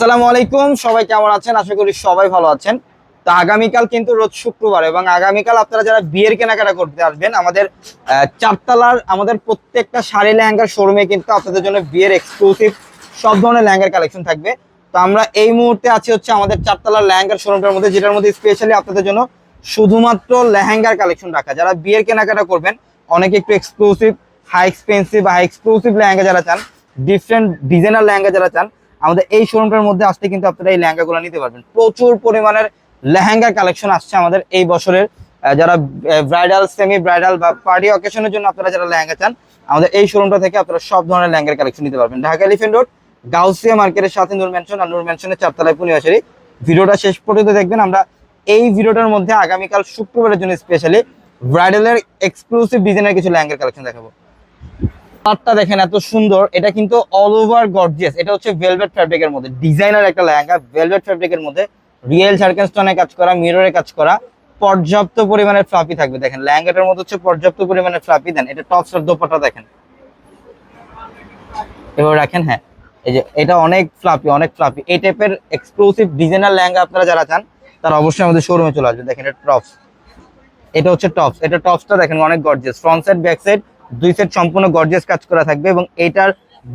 আসসালামু আলাইকুম, সবাই কেমন আছেন? আশা করি সবাই ভালো আছেন। তো আগামীকাল কিন্তু রোজ শুক্রবার এবং আগামীকাল আপনারা যারা বিয়ের কেনাকাটা করতে আসবেন, আমাদের চারতলার আমাদের প্রত্যেকটা শাড়ি লেহেঙ্গার শোরুমে কিন্তু আপনাদের জন্য বিয়ের এক্সক্লুসিভ সব ধরনের লেহেঙ্গার কালেকশন থাকবে। তো আমরা এই মুহূর্তে আছি হচ্ছে আমাদের চারতলার লেহেঙ্গার শোরুমটার মধ্যে, যেটার মধ্যে স্পেশালি আপনাদের জন্য শুধুমাত্র লেহেঙ্গার কালেকশন রাখা। যারা বিয়ের কেনাকাটা করবেন, অনেকে একটু exclusive high expensive high exclusive lehenga যারা চান ডিফারেন্ট ডিজাইনার লেহেঙ্গা যারা চান আমাদের এই শোরুমটার মধ্যে আসতে কিন্তু আপনারা এই লেহেঙ্গা লেহেঙ্গাগুলো নিতে পারবেন। প্রচুর পরিমাণের লেহেঙ্গা কালেকশন আসছে আমাদের এই বছরের। যারা ব্রাইডাল সেমি ব্রাইডাল বা পার্টি অকেশনের জন্য আপনারা যারা লেহেঙ্গা চান, আমাদের এই শোরুমটা থেকে আপনারা সব ধরনের লেহেঙ্গার কালেকশন নিতে পারবেন। ঢাকা এলিফেন্ট রোড গাউসিয়া মার্কেটের সাথে নূর ম্যানশন আর নূর ম্যানশনের চারতলায় পুনিয়াশারি ভিডিওটা শেষ পর্যন্ত দেখবেন। আমরা এই ভিডিওটার মধ্যে আগামীকাল শুক্রবারের জন্য স্পেশালি ব্রাইডালের এক্সক্লুসিভ ডিজাইনের কিছু লেহেঙ্গার কালেকশন দেখাবো। পাটটা দেখেন এত সুন্দর, এটা কিন্তু অল ওভার গর্জিয়াস এটা হচ্ছে ভেলভেট ফ্যাব্রিকের মধ্যে ডিজাইনার একটা লেহেঙ্গা ভেলভেট ফ্যাব্রিকের মধ্যে রিয়েল সার্কেনস্টনে কাজ করা মিররে কাজ করা, পর্যাপ্ত পরিমাণের ফ্লাপি থাকবে, দেখেন, লেহেঙ্গাটার মধ্যে হচ্ছে পর্যাপ্ত পরিমাণের ফ্লাপি দেন, এটা টপস আর দোপাটা দেখেন। এবার রাখেন হ্যাঁ এই যে, এটা অনেক ফ্লাপি অনেক ফ্লাপি এই টাইপের এক্সক্লুসিভ ডিজাইনার লেহেঙ্গা আপনারা যারা চান, তারা অবশ্যই আমাদের শোরুমে চলে আসবেন দেখেন, এটা টপস এটা হচ্ছে টপস এটা টপসটা দেখেন, অনেক gorgeous front side back side দুই সাইড সম্পূর্ণ গর্জিয়াস কাজ করা থাকবে এবং এটার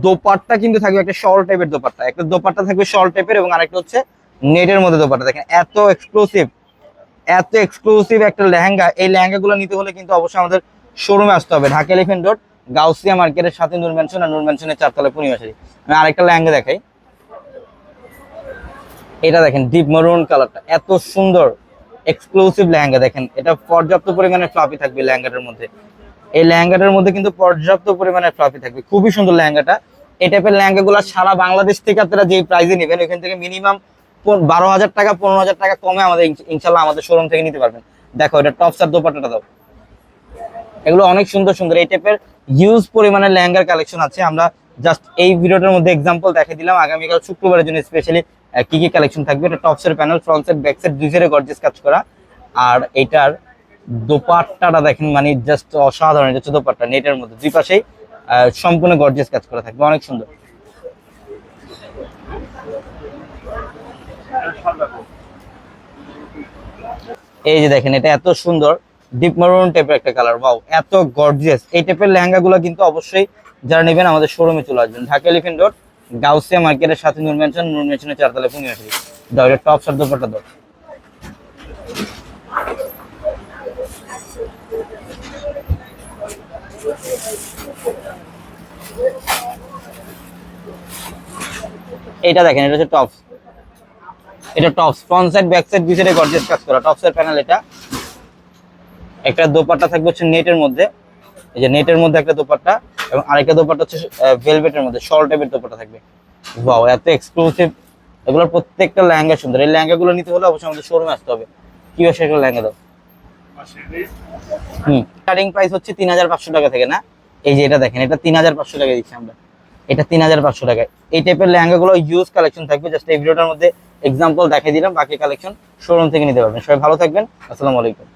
দোপাট্টা কিন্তু থাকবে একটা শল টাইপের দোপাট্টা। একটা দোপাট্টা থাকবে শল টাইপের এবং আরেকটা হচ্ছে নেটের মধ্যে দোপাট্টা। দেখেন, এত এক্সক্লুসিভ এত এক্সক্লুসিভ একটা লেহেঙ্গা। এই লেহেঙ্গাগুলো নিতে হলে কিন্তু অবশ্যই আমাদের শোরুমে আসতে হবে। ঢাকা এলিফেন্ট রোড গাউসিয়া মার্কেটের সাথে নূর আর নূর ম্যানশনের চারতলা পূর্ণিমাশারি আমি আরেকটা লেহেঙ্গা দেখাই। এটা দেখেন ডিপ মরুন কালারটা এত সুন্দর এক্সক্লুসিভ লেহেঙ্গা। দেখেন, এটা পর্যাপ্ত পরিমাণে ফ্লাফি থাকবে লেহেঙ্গাটার মধ্যে। এই লেহেঙ্গাটার মধ্যে কিন্তু পর্যাপ্ত পরিমাণে ফ্লাফি থাকবে। খুবই সুন্দর লেহেঙ্গাটা। এই টাইপের লেহেঙ্গাগুলো সারা বাংলাদেশ থেকে আপনারা যে প্রাইসে নেবেন, এখান থেকে মিনিমাম বারো হাজার টাকা, পনেরো হাজার টাকা কমে আমাদের ইনশাল্লাহ আমাদের শোরুম থেকে নিতে পারবেন। দেখো, এটা টপস আর দোপাট্টাটা দাও। এগুলো অনেক সুন্দর সুন্দর। এই টাইপের হিউজ পরিমাণের লেহেঙ্গার কালেকশন আছে। আমরা জাস্ট এই ভিডিওটার মধ্যে এক্সাম্পল দেখে দিলাম। আগামীকাল শুক্রবারের জন্য স্পেশালি কি কি কালেকশন থাকবে? এটা টপসের প্যানেল ফ্রন্ট সাইড দুই সাইডে গর্জেস কাজ করা। আর এটার দোপাট্টাটা দেখেন মানে জাস্ট অসাধারণ, এটা হচ্ছে দোপাট্টা, নেটের মধ্যে, দুই পাশেই সম্পূর্ণ গর্জিয়াস কাজ করা থাকবে, অনেক সুন্দর। এই যে দেখেন, এটা এত সুন্দর ডিপ মারুন টাইপের একটা কালার বাউ এত গর্জিয়াস এই টাইপের লেহেঙ্গা গুলো কিন্তু অবশ্যই যারা নেবেন আমাদের শোরুমে চলে আসবেন। ঢাকা এলিফেন্ট রোড গাউসিয়া মার্কেটের সাথে নূর ম্যানশন নূর ম্যানশনের চারতলা পুনি আসবে দাও এটা টপ শার্ট দোপাট্টা দাও এটা দেখেন এটা হচ্ছে টপস এটা tops front side back side দুই সাইডে গর্জিয়াস কাজ করা। টপসের প্যানেল এটা। একটা দোপাট্টা থাকবে হচ্ছে নেটের মধ্যে। এই যে নেটের মধ্যে একটা দোপাট্টা এবং আরেকটা দোপাট্টা হচ্ছে ভেলভেটের মধ্যে শল টাইপের দোপাট্টা থাকবে। ওয়াও এত এক্সক্লুসিভ এগুলোর প্রত্যেকটা লেহেঙ্গা সুন্দর। এই লেহেঙ্গাগুলো নিতে হলে অবশ্যই আমাদের শোরুমে আসতে হবে। কি একটা লেহেঙ্গা দাও? হুম। স্টার্টিং প্রাইস হচ্ছে তিন হাজার পাঁচশো টাকা থেকে না? এই যে এটা দেখেন, এটা তিন হাজার পাঁচশো টাকা দিচ্ছি আমরা। এটা তিন হাজার পাঁচশো টাকায়। এই টাইপের লেহেঙ্গাগুলো ইউজ কালেকশন থাকবে। জাস্ট এই ভিডিওটার মধ্যে এক্সাম্পল দেখিয়ে দিলাম, বাকি কালেকশন শোরুম থেকে নিতে পারবেন। সবাই ভালো থাকবেন। আসসালামু আলাইকুম।